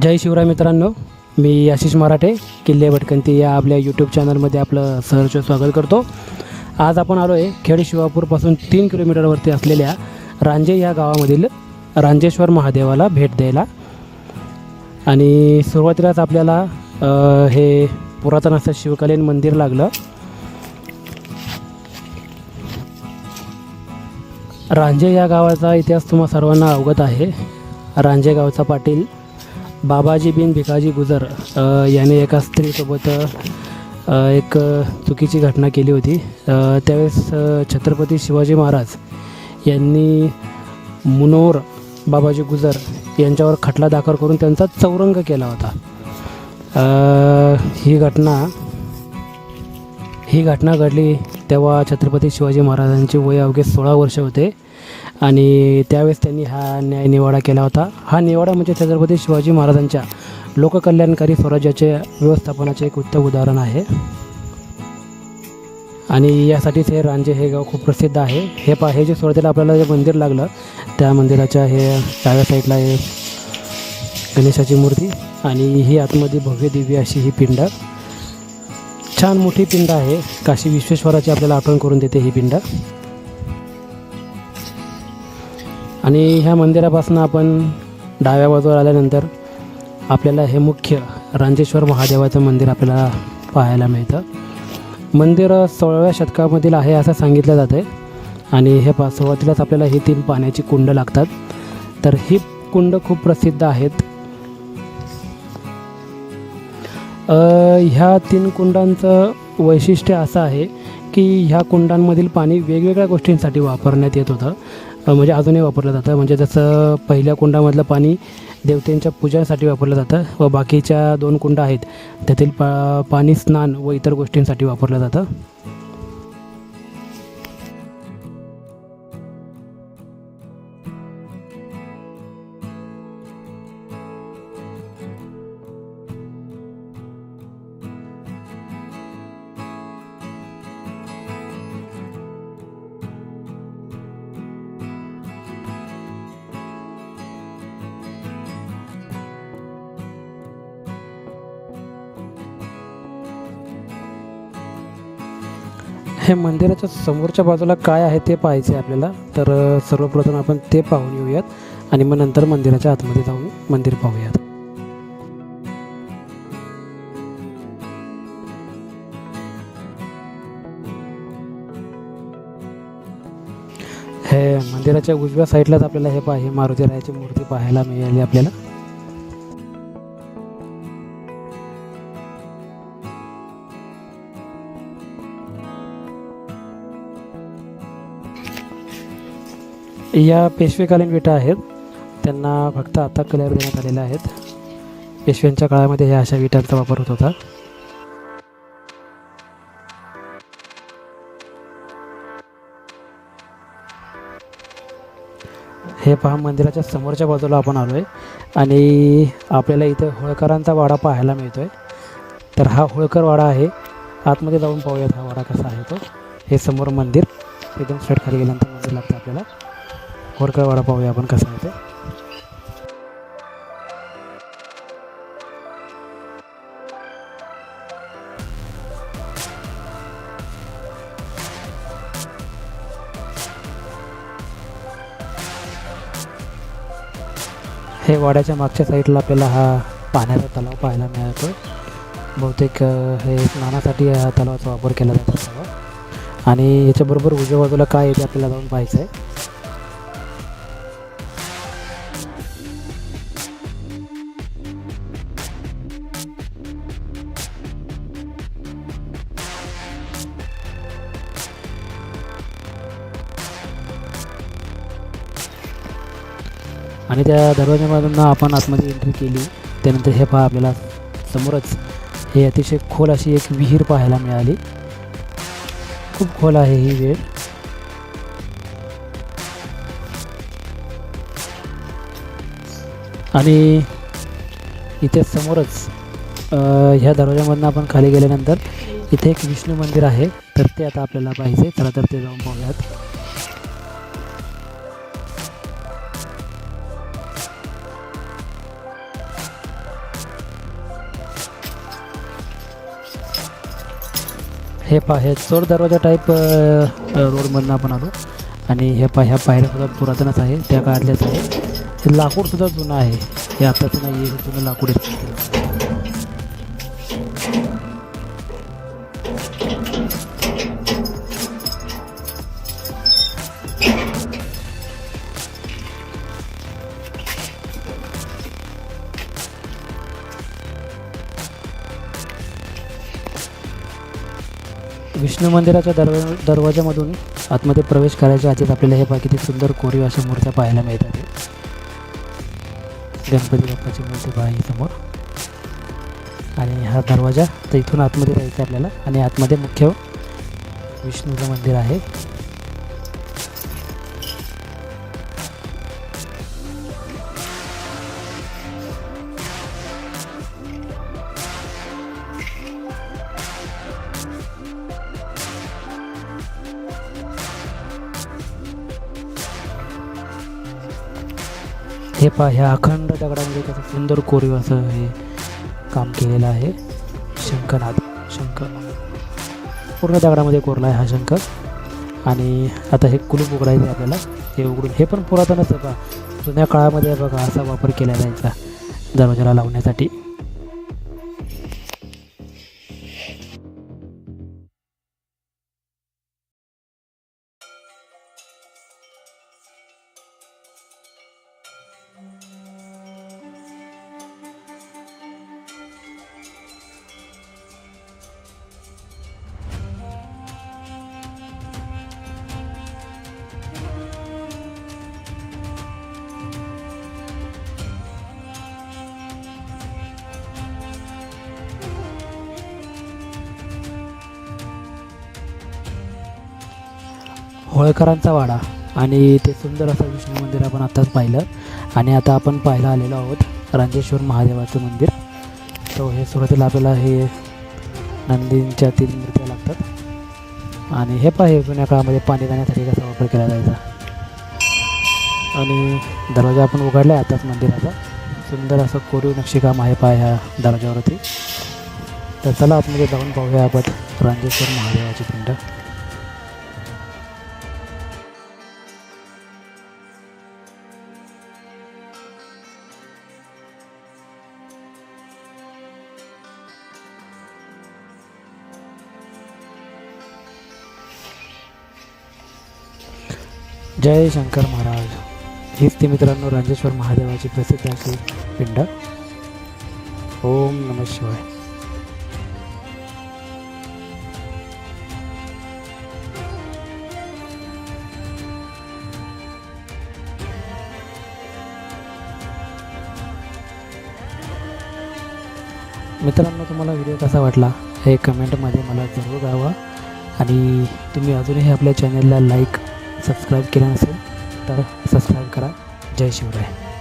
जय शिवराय मित्रांनो मी आशिष मराठे किल्ले भटकंती या आपल्या यूट्यूब चॅनलमध्ये आपलं सहर्ष स्वागत करतो. आज आपण आलो आहे खेड शिवापूरपासून तीन किलोमीटरवरती असलेल्या रांजे या गावामधील रांजेश्वर महादेवाला भेट द्यायला. आणि सुरुवातीलाच आपल्याला हे पुरातन असं शिवकालीन मंदिर लागलं. रांजे या गावाचा इतिहास तुम्हा सर्वांना अवगत आहे. रांजे गावचा पाटील बाबाजी बिन भिकाजी गुजर याने एका स्त्रीसोबत एक चुकीची घटना केली होती. त्यावेळेस छत्रपती शिवाजी महाराज यांनी मुनोर बाबाजी गुजर यांच्यावर खटला दाखल करून त्यांचा चौरंग केला होता. ही घटना ही घटना घडली तेव्हा छत्रपती शिवाजी महाराजांचे वय अवघे सोळा वर्ष होते. आणि त्यावेळेस त्यांनी हा न्याय निवाडा केला होता. हा निवाडा म्हणजे छत्रपती शिवाजी महाराजांच्या लोककल्याणकारी स्वराज्याचे व्यवस्थापनाचे एक उत्तम उदाहरण आहे. आणि यासाठीच हे रांजे हे गाव खूप प्रसिद्ध आहे. हे पा हे जे सुरुवातीला आपल्याला जे मंदिर लागलं त्या मंदिराच्या हे डाव्या साईडला हे गणेशाची मूर्ती आणि ही आतमध्ये भव्य दिव्य अशी ही पिंड. छान मोठी पिंड आहे. काशी विश्वेश्वराची आपल्याला आठवण करून देते ही पिंड. आणि ह्या मंदिरापासून आपण डाव्या बाजूवर आल्यानंतर आपल्याला हे मुख्य रांजेश्वर महादेवाचं मंदिर आपल्याला पाहायला मिळतं. मंदिर सोळाव्या शतकामधील आहे असं सांगितलं जातं आहे आणि हे पा सुरुवातीलाच आपल्याला ही तीन पाण्याची कुंड लागतात. तर ही कुंड खूप प्रसिद्ध आहेत. ह्या तीन कुंडांचं वैशिष्ट्य असं आहे की ह्या कुंडांमधील पाणी वेगवेगळ्या गोष्टींसाठी वापरण्यात येत होतं. म्हणजे अजूनही वापरलं जातं. म्हणजे जसं पहिल्या कुंडामधलं पाणी देवतेंच्या पूजासाठी वापरलं जातं व बाकीच्या दोन कुंड आहेत त्यातील पा पाणी स्नान व इतर गोष्टींसाठी वापरलं जातं. इथे मंदिराच्या समोरच्या बाजूला काय आहे ते पाहायचं आहे आपल्याला. तर सर्वप्रथम आपण ते पाहून येऊयात आणि मग नंतर मंदिराच्या आतमध्ये जाऊन मंदिर पाहूयात. हे मंदिराच्या उजव्या साईडलाच आपल्याला हे पाहे मारुती रायाची मूर्ती पाहायला मिळाली आपल्याला. या पेशवेकालीन विटा आहेत. त्यांना फक्त आता कलर देण्यात आलेले आहेत. पेशव्यांच्या काळामध्ये ह्या अशा विटांचा वापर होत होता. हे पहा मंदिराच्या समोरच्या बाजूला आपण आलो आहे आणि आपल्याला इथे होळकरांचा वाडा पाहायला मिळतो आहे तर हा होळकर वाडा आहे. आतमध्ये जाऊन पाहूयात हा वाडा कसा आहे तो. हे समोर मंदिर. एकदम स्ट्रेट खाली गेल्यानंतर मंदिर लागतं आपल्याला. होळकर वाडा पाहूया आपण कसा आहे ते. हे वाड्याच्या मागच्या साईडला आपल्याला हा पाण्याचा तलाव पाहायला मिळतो. बहुतेक हे स्नानासाठी या तलावाचा वापर केला जातो. तलाव आणि याच्याबरोबर उजव्या बाजूला काय आहे ते आपल्याला जाऊन पाहायचं आहे. आणि त्या दरवाजामधून आपण आतमध्ये एंट्री केली. त्यानंतर हे पहा आपल्याला समोरच हे अतिशय खोल अशी एक विहीर पाहायला मिळाली. खूप खोल आहे ही वेळ. आणि इथे समोरच ह्या दरवाज्यामधनं आपण खाली गेल्यानंतर इथे एक विष्णू मंदिर आहे. तर ते आता आपल्याला पाहिजे चला तर ते जाऊन पाहूयात. हे पा हे चोर दरवाजा टाईप रोडमधनं आपण आलो. आणि हे पा ह्या पायऱ्यासुद्धा पुरातनच आहे त्या काळातल्याच आहे. हे लाकूडसुद्धा जुनं आहे. हे आताचं नाही आहे हे जुनं लाकूड आहे. विष्णू मंदिराच्या दरवा दरवाजामधून आतमध्ये प्रवेश करायच्या आधीच आपल्याला हे पहा किती सुंदर कोरीव अशा मूर्त्या पाहायला मिळतात गणपती बाप्पाची मूर्ती पहा समोर. आणि हा दरवाजा तर इथून आतमध्ये जायचं आपल्याला. आणि आतमध्ये मुख्य विष्णूचं मंदिर आहे. हे पहा ह्या अखंड दगडामध्ये कसं सुंदर कोरीव असं हे काम केलेलं आहे. शंखनाद शंख. पूर्ण दगडामध्ये कोरला आहे हा शंख. आणि आता हे कुलूप उघडायचं आहे आपल्याला. हे उघडून हे पण पुरातनच आहे बघा जुन्या काळामध्ये बघा असा वापर केला जायचा दरवाजाला लावण्यासाठी. होळकरांचा वाडा आणि ते सुंदर असं विष्णू मंदिर आपण आत्ताच पाहिलं. आणि आता आपण पाहायला आलेलो आहोत रांजेश्वर महादेवाचं मंदिर. तो हे सुरुवातीला आपल्याला हे नंदींच्या तीन मूर्त्या लागतात. आणि हे पहा हे जुन्या काळामध्ये पाणी जाण्यासाठी कसा वापर केला जायचा. आणि दरवाजा आपण उघडला आहे आताच मंदिराचा. सुंदर असं कोरीव नक्षीकाम आहे पहा ह्या दरवाजावरती. तर चला आपण जाऊन पाहूया आपण रांजेश्वर महादेवाची पिंड. जय शंकर महाराज. हीच ती मित्रांनो रांजेश्वर महादेवाची प्रसिद्ध अशी पिंड. ओम नम शिवाय. मित्रांनो तुम्हाला व्हिडिओ कसा वाटला हे कमेंटमध्ये मला जरूर कळवा. आणि तुम्ही अजूनही आपल्या चॅनलला लाईक सबस्क्राईब केलं नसेल तर सबस्क्राईब करा. जय शिवराय.